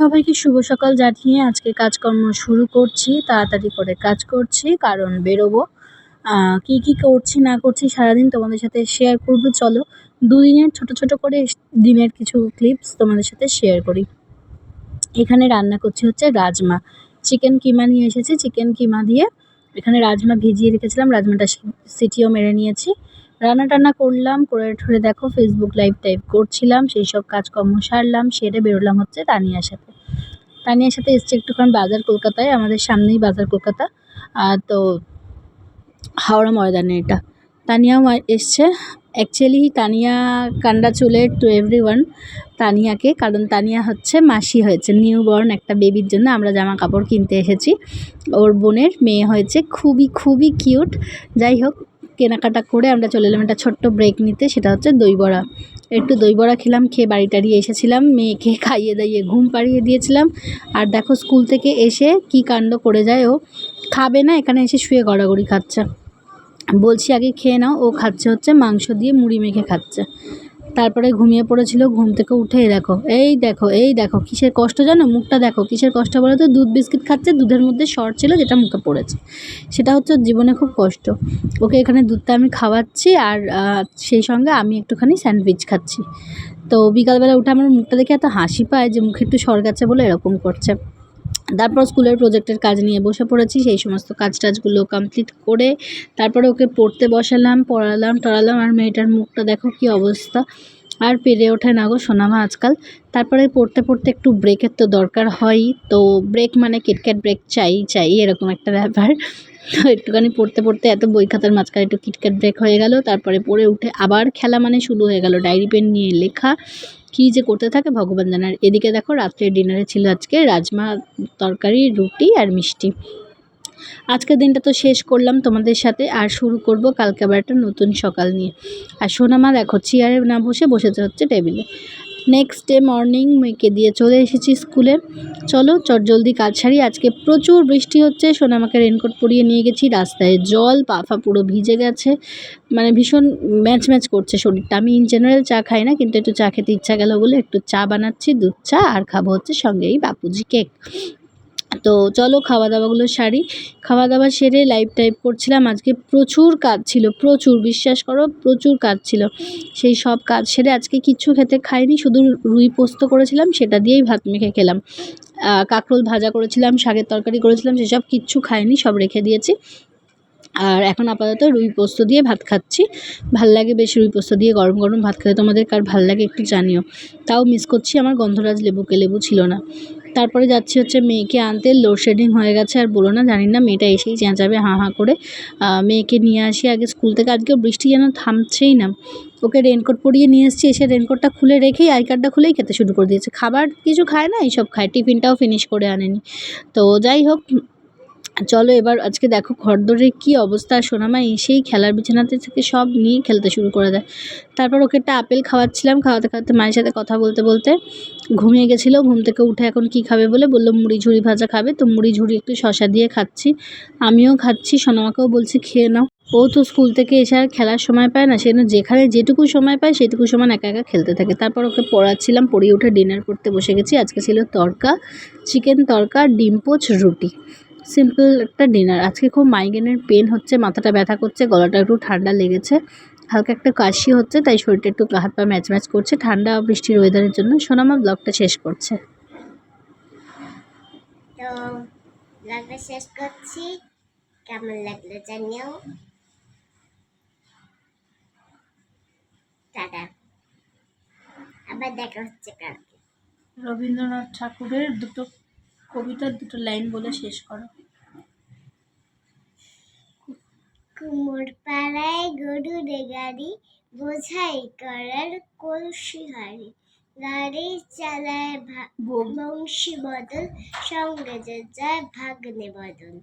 সবাইকে শুভ সকাল জানিয়ে আজকে কাজকর্ম শুরু করছি, তাড়াতাড়ি করে কাজ করছি, কারণ বেরোবো। কি কি করছি, না করছি সারাদিন তোমাদের সাথে শেয়ার করব, চলো। দুদিনের ছোট ছোট করে দিনের কিছু ক্লিপস তোমাদের সাথে শেয়ার করি। এখানে রান্না করছি হচ্ছে রাজমা। চিকেন কিমা নিয়ে এসেছি চিকেন কিমা দিয়ে এখানে রাজমা ভিজিয়ে রেখেছিলাম, রাজমাটা সিটিও মেরে নিয়েছি। রান্না টান্না করলাম, করে ঠরে দেখো ফেসবুক লাইভ টাইপ করছিলাম, সেই সব কাজকর্ম সারলাম, সেরে বেরোলাম হচ্ছে তানিয়ার সাথে। তানিয়ার সাথে এসছি একটুখানি বাজার কলকাতায়, আমাদের সামনেই বাজার কলকাতা। তো হাওড়া ময়দানে এটা। তানিয়াও এসছে। অ্যাকচুয়ালি তানিয়া কান্ডাচুলের টু এভরি ওয়ান তানিয়াকে, কারণ তানিয়া হচ্ছে মাসি হয়েছে নিউ বর্ন একটা বেবির জন্য আমরা জামা কাপড় কিনতে এসেছি। ওর বোনের মেয়ে হয়েছে, খুবই খুবই কিউট যাই হোক, কেনাকাটা করে আমরা চলে এলাম। একটা ছোট্ট ব্রেক নিতে, সেটা হচ্ছে দই বড়া একটু দই বড়া খেলাম, খেয়ে বাড়ি টাড়িয়ে এসেছিলাম, মেয়েকে খাইয়ে দাইয়ে ঘুম পাড়িয়ে দিয়েছিলাম। আর দেখো স্কুল থেকে এসে কি কাণ্ড করে যায় ও। খাবে না, এখানে এসে শুয়ে গড়াগড়ি খাচ্ছে। বলছি আগে খেয়ে নাও, ও খাচ্ছে হচ্ছে মাংস দিয়ে মুড়ি মেখে খাচ্ছে। তারপরে ঘুমিয়ে পড়েছিল, ঘুম থেকে উঠে দেখো, এই দেখো এই দেখো, কিসের কষ্ট জানো? মুখটা দেখো, কিসের কষ্ট বলো তো? দুধ বিস্কিট খাচ্ছে, দুধের মধ্যে শর্ট ছিল যেটা মুখে পড়েছে। সেটা হচ্ছে জীবনে খুব কষ্ট। ওকে এখানে দুধটা আমি খাওয়াচ্ছি আর সেই সঙ্গে আমি একটুখানি স্যান্ডউইচ খাচ্ছি। তো বিকালবেলা উঠে আমার মুখটা দেখে এত হাসি পায় যে মুখে একটু সর গেছে বলে এরকম করছে। তারপর স্কুলের প্রজেক্টের কাজ নিয়ে বসে পড়েছি, সেই সমস্ত কাজ টাজগুলো কমপ্লিট করে তারপরে ওকে পড়তে বসালাম, পড়ালাম, টড়ালাম, আর মেয়েটার মুখটা দেখো কি অবস্থা। আর পেরে ওঠে না গো সোনামা আজকাল। তারপরে পড়তে পড়তে একটু ব্রেকের তো দরকার হয়ই। তো ব্রেক মানে কিটক্যাট ব্রেক চাই চাই, এরকম একটা ব্যাপার। তো একটুখানি পড়তে পড়তে এত বই খাতার মাঝখানে একটু কিটক্যাট ব্রেক হয়ে গেল। তারপরে পড়ে উঠে আবার খেলা মানে শুরু হয়ে গেল। ডায়েরি পেন নিয়ে লেখা। কী যে করতে থাকে ভগবান জানার। এদিকে দেখো রাত্রে ডিনারে ছিল আজকে রাজমা তরকারি, রুটি আর মিষ্টি। আজকের দিনটা তো শেষ করলাম তোমাদের সাথে, আর শুরু করব কালকে আবার একটা নতুন সকাল নিয়ে। আর সোনামা দেখো, চেয়ারে না বসে বসেছে হচ্ছে টেবিলে। নেক্সট ডে মর্নিং মেয়েকে দিয়ে চলে এসেছি স্কুলে। চলো চট জলদি কাজ সারি, আজকে প্রচুর বৃষ্টি হচ্ছে। সোনামাকে রেনকোট পরিয়ে নিয়ে গেছি, রাস্তায় জল পাফা পুরো ভিজে গেছে। মানে ভীষণ ম্যাচ ম্যাচ করছে শরীরটা। আমি ইন জেনারেল চা খাই না, কিন্তু একটু চা খেতে ইচ্ছা গেল বলে একটু চা বানাচ্ছি, দুধ চা, আর খাব হচ্ছে সঙ্গেই বাপুজি কেক তো চলো খাওয়া দাওয়াগুলো সারি। খাওয়া দাওয়া সেরে লাইভ টাইপ করছিলাম। আজকে প্রচুর কাজ ছিল, প্রচুর, বিশ্বাস করো, প্রচুর কাজ ছিল। সেই সব কাজ সেরে আজকে কিচ্ছু খেতে খাইনি, শুধু রুই পোস্ত করেছিলাম, সেটা দিয়েই ভাত মেখে খেলাম। কাঁকরোল ভাজা করেছিলাম, শাকের তরকারি করেছিলাম, সেসব কিচ্ছু খাইনি, সব রেখে দিয়েছি। আর এখন আপাতত রুই পোস্ত দিয়ে ভাত খাচ্ছি। ভালো লাগে বেশ রুই পোস্ত দিয়ে গরম গরম ভাত খেতে, তোমাদের কার ভালো লাগে একটু জানিও। তাও মিস করছি, আমার গন্ধরাজ লেবুকে লেবু ছিল না। তারপরে যাচ্ছি হচ্ছে মেয়েকে আনতে। লোডশেডিং হয়ে গেছে, আর বলো না, জানি না, মেয়েটা এসেই চেঁচাবে হাঁ হাঁ করে। মেয়েকে নিয়ে আসি আগে স্কুল থেকে। আজকে বৃষ্টি যেন থামছেই না। ওকে রেনকোট পরিয়ে নিয়ে এসেছি, এসে রেনকোটটা খুলে রেখেই আই কার্ডটা খুলেই খেতে শুরু করে দিয়েছে। খাবার কিছু খায় না, এইসব খায়। টিফিনটাও ফিনিশ করে আনেনি। তো যাই হোক চলো এবার আজকে দেখো ঘরদোরের কী অবস্থা, সোনামা এসেই খেলার বিছানাতে থেকে সব নিয়ে খেলতে শুরু করে দেয়। তারপর ওকে একটা আপেল খাওয়াচ্ছিলাম, খাওয়াতে খাওয়াতে মায়ের সাথে কথা বলতে বলতে ঘুমিয়ে গেছিল, ঘুম থেকে উঠে এখন কি খাবে বলে বলল, মুড়ি ঝুড়ি ভাজা খাবে, তো মুড়ি ঝুড়ি একটু শশা দিয়ে খাচ্ছি। আমিও খাচ্ছি, সোনামাকেও বলছি খেয়ে নাও। ও তো স্কুল থেকে এসে আর খেলার সময় পায় না, সেজন্য যেখানে যেটুকু সময় পায় সেটুকু সময় একা একা খেলতে থাকে। তারপর ওকে পড়াচ্ছিলাম, পড়িয়ে উঠে ডিনার করতে বসে গেছি, আজকে ছিল তরকা চিকেন তরকা, ডিম পোচ, রুটি। সিম্পল একটা ডিনার। আজকে খুব মাইগ্রেনের পেন হচ্ছে মাথাটা ব্যথা করছে গলাটা একটু ঠান্ডা লেগেছে। হালকা একটা কাশি হচ্ছে তাই শরীরটা একটু হাত পা ম্যাচ ম্যাচ করছে। ঠান্ডা বৃষ্টির ওয়েদারের জন্য সোনামা ব্লগটা শেষ করছে। তো ব্লগটা শেষ করছি। কেমন লাগল জানিও। টাটা। আবার দেখা হচ্ছে কালকে। রবীন্দ্রনাথ ঠাকুরের দুটো কবিতার দুটো লাইন বলে শেষ করো। কুমোর পাড়ায় গরুরে গাড়ি বোঝাই করার কলসি হাড়ি গাড়ি চালায় ভা- বংশী বদল সঙ্গে যে যায় ভাগ্নে বদল।